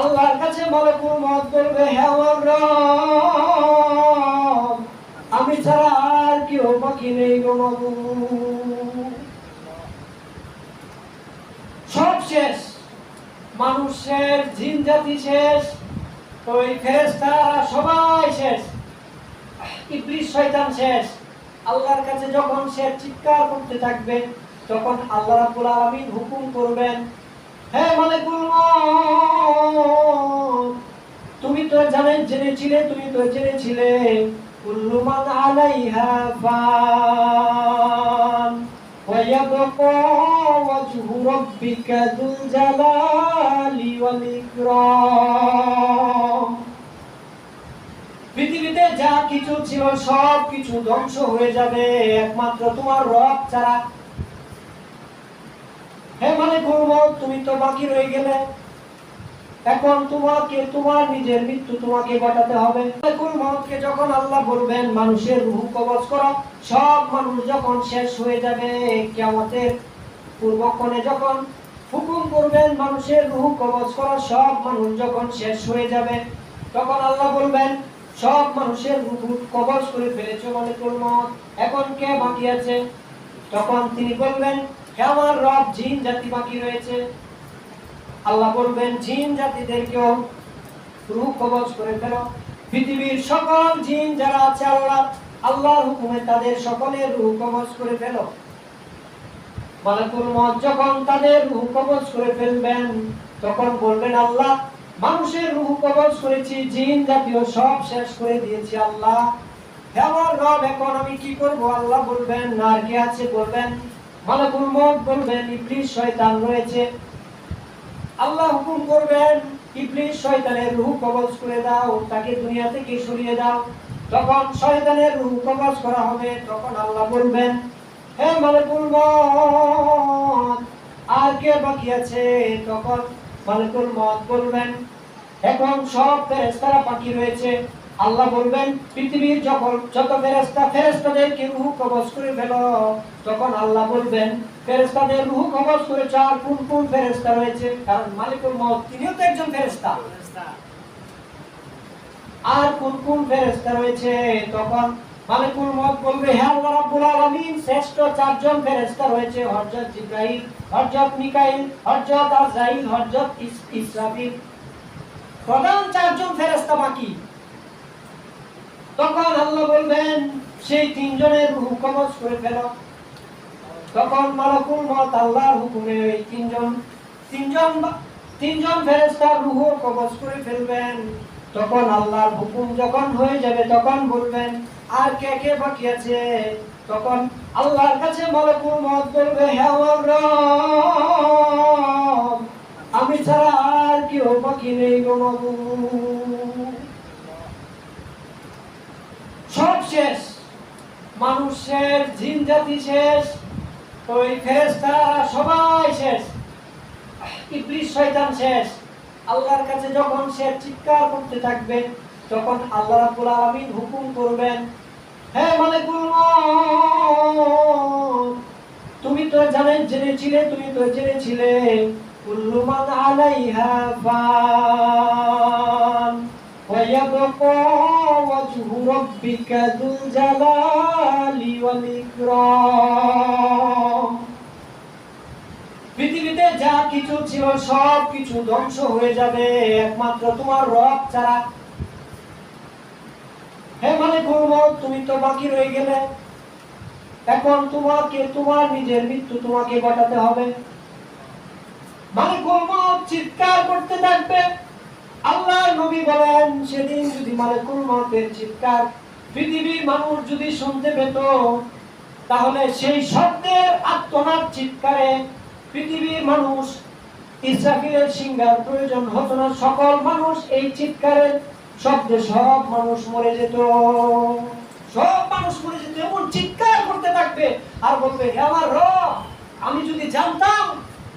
আল্লাহর কাছে মালাকুল মত বলবে, হে আমার আমি ছাড়া আর কেউ বাকি নেই গো। সব শেষ। মানুষের জিন জাতি শেষ ওই ফেরেশতারা সবাই শেষ। ইবলিস শয়তান শেষ। আল্লাহর কাছে যখন সে চিৎকার করতে থাকবে, তখন আল্লাহ রাব্বুল আলামিন হুকুম করবেন হে মালিকুল মউত তুমি তো জানেন জেনেছিলে তুমি তো জেনেছিলে কুল্লু মান আলাইহা ফান ويبقى وجه ربك ذو الجلال والإكرام পৃথিবীতে যা কিছু ছিল সব কিছু ধ্বংস হয়ে যাবে একমাত্র তোমার রব ছাড়া হে মানে করব তুমি তো বাকি রয়ে গেলে। এখন তোমাকে, তোমার নিজের মৃত্যু তোমাকে ঘটাতে হবে। মউতকে যখন আল্লাহ বলবেন, মানুষের রূহ কবজ করো, সব মানুষ যখন শেষ হয়ে যাবে, কিয়ামতের পূর্বক্ষণে যখন হুকুম করবেন, মানুষের রূহ কবজ করো, সব মানুষ যখন শেষ হয়ে যাবে, তখন আল্লাহ বলবেন, সব মানুষের রূহ কবজ করে ফেলেছো মালিকুল মউত এখন কে বাকি আছে? তখন তিনি বলবেন হে আমার রব জিন জাতি বাকি রয়েছে। আল্লাহ বলবেন, জিন জাতিদেরকেও রূহ কবজ করে ফেলো। পৃথিবীর সকল জিন যারা আছে আল্লাহ, আল্লাহর হুকুমে তাদের সকলের রূহ কবজ করে ফেলো। মালাকুল মউত যখন তাদের রূহ কবজ করে ফেলবেন, তখন বলবেন, আল্লাহ, মানুষের রূহ কবজ করেছি, জিন জাতীয় সব শেষ করে দিয়েছি আল্লাহ। হে আমার রব এখন আমি কি করব? আল্লাহ বলবেন, আর কে আছে? বলবেন মালাকুল মউত বলবেন, ইবলিস শয়তান রয়েছে। আল্লাহ হুকুম করবেন, ইবলিস শয়তানের রূহ কবজ করে দাও, তাকে দুনিয়া থেকে সরিয়ে দাও। তখন শয়তানের রূহ কবজ করা হবে, তখন আল্লাহ বলবেন, হে মালিকুল মত, আর কে বাকি আছে? তখন মালিকুল মত বলবেন, এখন সব ফেরেশতারা বাকি রয়েছে। আল্লাহ বলবেন, পৃথিবীর যখন যত ফেরেশতা ফেরেশতাদেরকে রূহ কবজ করে ফেলো, তখন আল্লাহ বলবেন, ফেরেশতাদের রূহ কবজ করেছে আর কোন কোন ফেরেশতা রয়েছে? কারণ মালিকুল মউত তিনিও তো একজন ফেরেশতা। আর কোন কোন ফেরেশতা রয়েছে? তখন মালিকুল মউত বলবে, হে আল্লাহ রাব্বুল আলামিন, শ্রেষ্ঠ চারজন ফেরেশতা রয়েছে, হযরত জিবরাইল, হযরত মিকাইল, হযরত আজরাইল, হযরত ইসরাফিল। প্রধান চারজন ফেরেশতা বাকি। তখন আল্লাহ বলবেন, সেই তিনজনের রূহ করে ফেলো। তখন মালাকুল মত আল্লাহর হুকুমে ওই তিনজন তিনজন তিনজন ফেরেশতার রূহ কবজ করে ফেলবেন। তখন আল্লাহর হুকুম যখন হয়ে যাবে, তখন বলবেন, আর কে কে বাকি আছে? তখন আল্লাহর কাছে মালাকুল মত বলবে, হে আমার আমি ছাড়া আর কেউ বাকি নেই গো। শেষ। মানুষের শেষ জিন জাতি শেষ। ওই ফেরেস্তারা সবাই শেষ। ইবলিস শয়তান শেষ। আল্লাহর কাছে যখন সে চিৎকার করতে থাকবে, তখন আল্লাহ রাব্বুল আলামিন হুকুম করবেন, হে মালিকুল তুমি তো জানেন জেনেছিলে, তুমি তো জেনেছিলে, কুল্লু মান আলাইহা ফান, ওয়া ইয়াবকা وجه ربك ذو الجلال والإكرام পৃথিবীতে যা কিছু ছিল সব কিছু ধ্বংস হয়ে যাবে একমাত্র তোমার রব ছাড়া হে মানে করবো তুমি তো বাকি রয়ে গেলে এখন তোমাকে তোমার নিজের মৃত্যু তোমাকে ঘটাতে হবে মানে করবো চিৎকার করতে থাকবে আল্লাহ নবী বলেন, সেদিন যদি মালিকুল মতের চিৎকার, পৃথিবীর মানুষ যদি শুনতে পেত, তাহলে সেই শব্দের আত্মনাদ চিৎকারে পৃথিবীর মানুষ, ইসরাফিলের সিঙ্গার প্রয়োজন হতো না। সকল মানুষ এই চিৎকারের শব্দে সব মানুষ মরে যেত। সব মানুষ মরে যেত, এমন চিৎকার করতে থাকবে আর বলবে, হে আমার রব, আমি যদি জানতাম,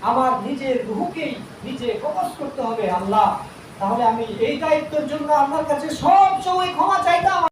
আমার নিজের রুহুকেই নিজে কবজ করতে হবে, আল্লাহ। তাহলে আমি এই দায়িত্বের জন্য আপনার কাছে সব সময় ক্ষমা চাইতাম।